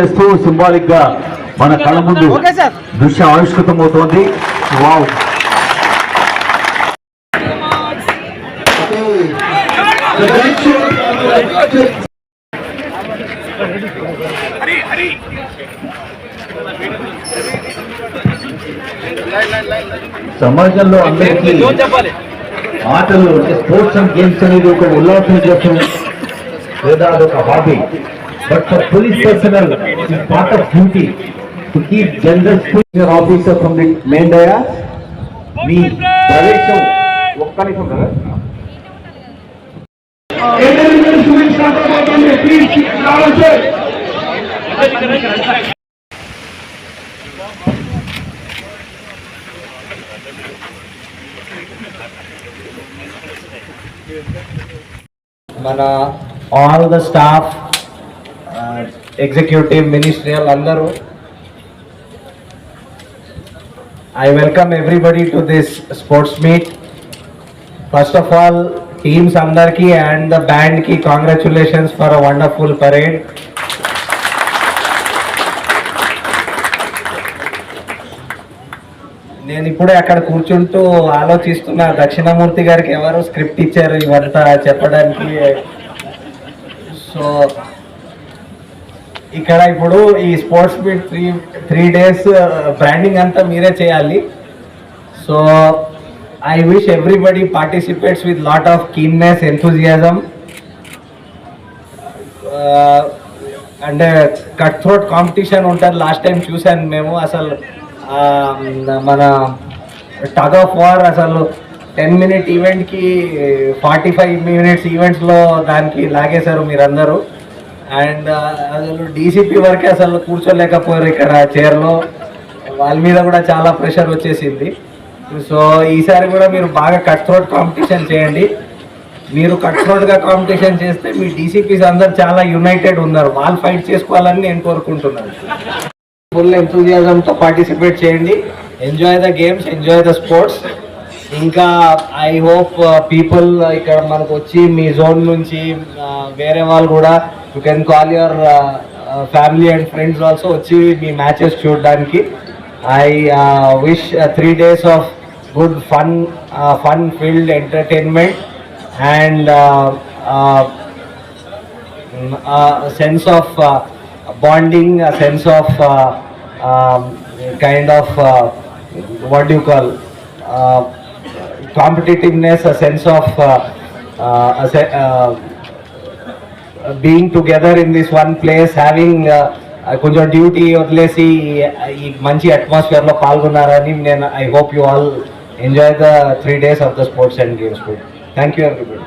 చేస్తూ సింబాలిక్గా మన కళ్ళ ముందు దృశ్యం ఆవిష్కృతం అవుతోంది. వావ్. సమాజంలో అందరికీ ఆటలు అంటే స్పోర్ట్స్ అండ్ గేమ్స్ అనేది ఒక ఉల్లాసం కోసం లేదా అది ఒక hobby but for police personal part of duty to keep general school officer from the main dais మీ ప్రవేశం ఒక్క నిమిషం కదా మన all the staff executive ministerial అందరూ. I welcome everybody to this sports meet first of all teams అందరికీ and the బ్యాండ్కి congratulations for a wonderful parade నేను ఇప్పుడే అక్కడ కూర్చుంటూ ఆలోచిస్తున్న దక్షిణామూర్తి గారికి ఎవరు స్క్రిప్ట్ ఇచ్చారు ఇవంతా చెప్పడానికి. సో ఇక్కడ ఇప్పుడు ఈ sports meet three three days branding అంతా మీరే చేయాలి. So I wish everybody participates with lot of keenness enthusiasm అంటే కట్ థ్రోట్ కాంపిటీషన్ ఉంటుంది. లాస్ట్ టైం చూశాను మేము అసలు um, మన టగ్ ఆఫ్ వార్ అసలు టెన్ మినిట్ ఈవెంట్కి ఫార్టీ ఫైవ్ మినిట్స్ ఈవెంట్స్లో దానికి లాగేశారు మీరందరూ. అండ్ అసలు డీసీపీ వరకే అసలు కూర్చోలేకపోయారు ఇక్కడ చైర్లో వాళ్ళ మీద కూడా చాలా ప్రెషర్ వచ్చేసింది. సో ఈసారి కూడా మీరు బాగా కట్ థ్రోట్ కాంపిటీషన్ చేయండి. మీరు కట్గా కాంపిటీషన్ చేస్తే మీ డీసీపీస్ అందరు చాలా యునైటెడ్ ఉన్నారు. వాళ్ళు ఫైట్ చేసుకోవాలని నేను కోరుకుంటున్నాను. ఫుల్ ఎంతూజియాజంతో పార్టిసిపేట్ చేయండి. Enjoy the games enjoy the sports ఇంకా ఐ హోప్ పీపుల్ ఇక్కడ మనకు వచ్చి మీ జోన్ నుంచి వేరే వాళ్ళు కూడా you can call your family and friends also వచ్చి మీ మ్యాచెస్ చూడడానికి. I wish three days of good fun fun field entertainment and sense of bonding sense of kind of of uh, competitiveness, a sense of uh, uh, a se- uh, being together in this one place, having uh, కొంచెం duty వదిలేసి ఈ మంచి అట్మాస్ఫియర్లో పాల్గొన్నారని నేను I hope you all enjoy the three days of the sports and games thank you everybody